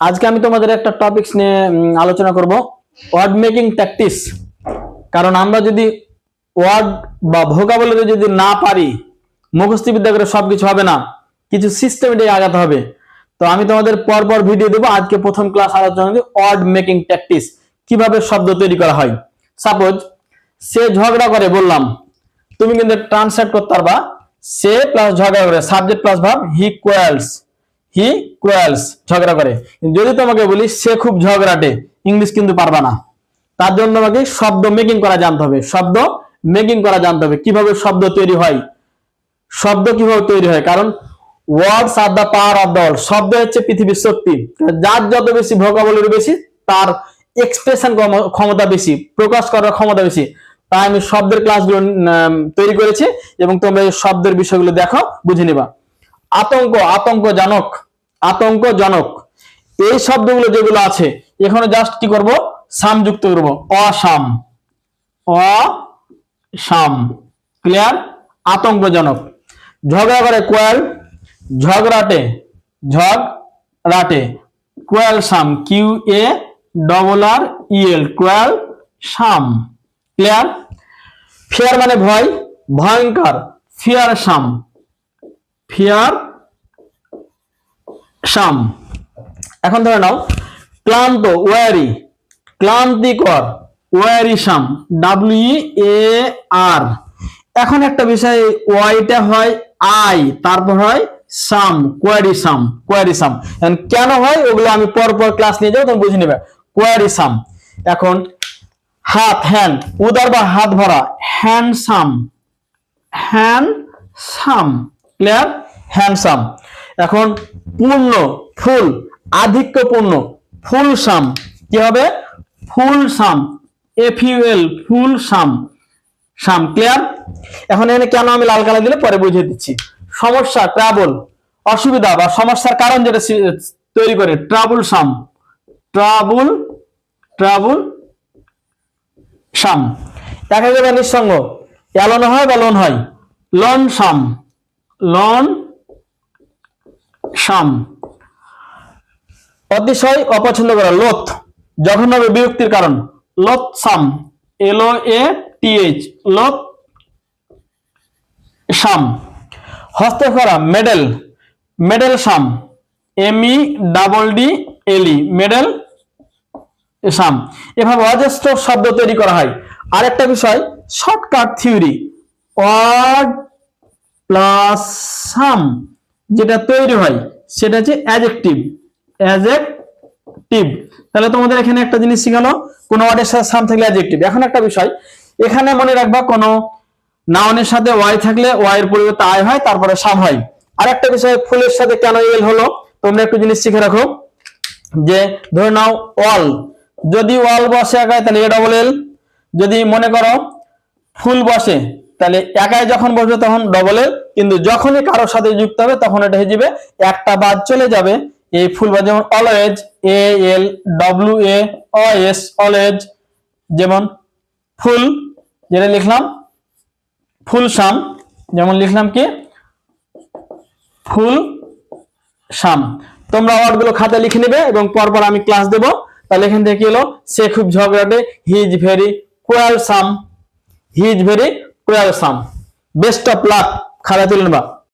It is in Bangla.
আজকে আমি তোমাদের একটা টপিকস নিয়ে আলোচনা করব। ওয়ার্ড মেকিং প্র্যাকটিস কারণ আমরা যদি ওয়ার্ড বা ভোকাবুলারি যদি না পারি মুখস্থ বিদ্যা করে সবকিছু হবে না। কিছু সিস্টেমেটিক আগাতে হবে। তো আমি তোমাদের পর পর ভিডিও দেবো। আজকে প্রথম ক্লাস আলোচনা ওয়ার্ড মেকিং প্র্যাকটিস কীভাবে শব্দ তৈরি করা হয়? সাপোজ সে ঝগড়া করে, বললাম, তুমি কিন্তু ট্রান্সলেট করতে পারবা। সে প্লাস ঝগড়া করে সাবজেক্ট প্লাস ভাব হি কোয়ালস হি কোয়ালস, ঝগড়া করে। যদি তোমাকে বলি, সে খুব ঝগড়াটে, ইংলিশ কিন্তু পারবা না। তার জন্য তোমাকে শব্দ মেকিং করা জানতে হবে। শব্দ মেকিং করা জানতে হবে। কীভাবে শব্দ তৈরি হয়? শব্দ কীভাবে তৈরি হয়? কারণ words are the power of world শব্দ হচ্ছে পৃথিবীর শক্তি। যার যত বেশি ভোকাবুলারি বেশি, তার এক্সপ্রেশন ক্ষমতা বেশি, প্রকাশ করার ক্ষমতা বেশি। তাই আমি শব্দের ক্লাসগুলো তৈরি করেছি এবং তোমরা এই শব্দের বিষয়গুলো দেখো, বুঝে নিবা। আতঙ্ক, আতঙ্কজনক আতঙ্কজনক। এই শব্দগুলো যেগুলো আছে, এখানে জাস্ট কি করব? সাম যুক্ত করব। অসাম। অসাম। ক্লিয়ার আতঙ্কজনক। ঝগড়া করে কোয়াল, ঝগড়াটে ঝগড়াটে। Quarrel some Q A double R E L quarrel some. Clear fear মানে ভয়, ভয়ঙ্কর। ফিয়ার সাম। ফিয়ার সাম এখন ধরে নাও, ক্লান্ত, ওয়ারি। ক্লান্তিকর ওয়ারি সাম ডাব্লিউ এ আর এখন একটা বিষয়, ওয়াইটা হয় আই, তারপর হয় সাম কোয়ারি সাম কোয়ারি সাম কেন হয়, ওগুলো আমি পর পর ক্লাস নিয়ে যাব, তুমি বুঝে নেবে। কোয়ারি সাম এখন হাত হ্যান্ড উদার বা হাত ভরা হ্যান্ডসাম হ্যান্ডসাম ক্লিয়ার হ্যান্ডসাম এখন পূর্ণ, ফুল, আধিক্যপূর্ণ ফুল সাম কি হবে? Full some F U L full some some clear এখন এখানে কেন আমি লাল কালার দিলে? পরে বুঝিয়ে দিচ্ছি। সমস্যা ট্রাবল অসুবিধা বা সমস্যার কারণ যেটা তৈরি করে trouble some trouble trouble some একাকে বা নিঃসঙ্গ। এলন হয় বা লোন হয়? লন সাম লন সাম অতিশয় অপছন্দ করা লোথ জঘন্যভাবে বিরক্তির কারণ। লোথ সাম এল এ টি এইচ লোথ সাম হস্তে করা meddle meddle some M E double D L meddle some এভাবে অজস্র শব্দ তৈরি করা হয়। আরেকটা বিষয়, shortcut theory. Word plus some যেটা তৈরি হয়, সেটা হচ্ছে অ্যাজেক্টিভ অ্যাজেক্টিভ তাহলে তোমাদের এখানে একটা জিনিস শিখালো, কোনো ওয়ার্ডের সাথে সাম থাকলে অ্যাজেক্টিভ এখন একটা বিষয়, এখানে মনে রাখবা কোনো নাউনের সাথে ওয়াই থাকলে ওয়াই এর পরিবর্তে আই হয়, তারপরে সাম হয়। আরেকটা বিষয়, ফুলের সাথে কেন এল হলো? তোমরা একটু জিনিস শিখে রাখো, যে ধরে নাও ওয়াল। যদি ওয়াল বসে একাই তাহলে এ ডবল এল যদি মনে করো ফুল বসে তাহলে একাই যখন বসবে তখন ডবল কিন্তু যখনই কারোর সাথে যুক্ত হবে তখন এটা হয়ে যাবে একটা বাদ চলে যাবে। এই ফুল বাদ যেমন always A L W A S always যেমন ফুল, যেটা লিখলাম, ফুল সাম, যেমন লিখলাম কি? ফুল সাম। তোমরা ওয়ার্ডগুলো খাতায় লিখে নেবে এবং পরপর আমি ক্লাস দেব। তাহলে এখান থেকে কি হলো? সে খুব ঝগড়াটে he is very quarrel some he is very quarrel some best of luck খাতা তুলে নেবা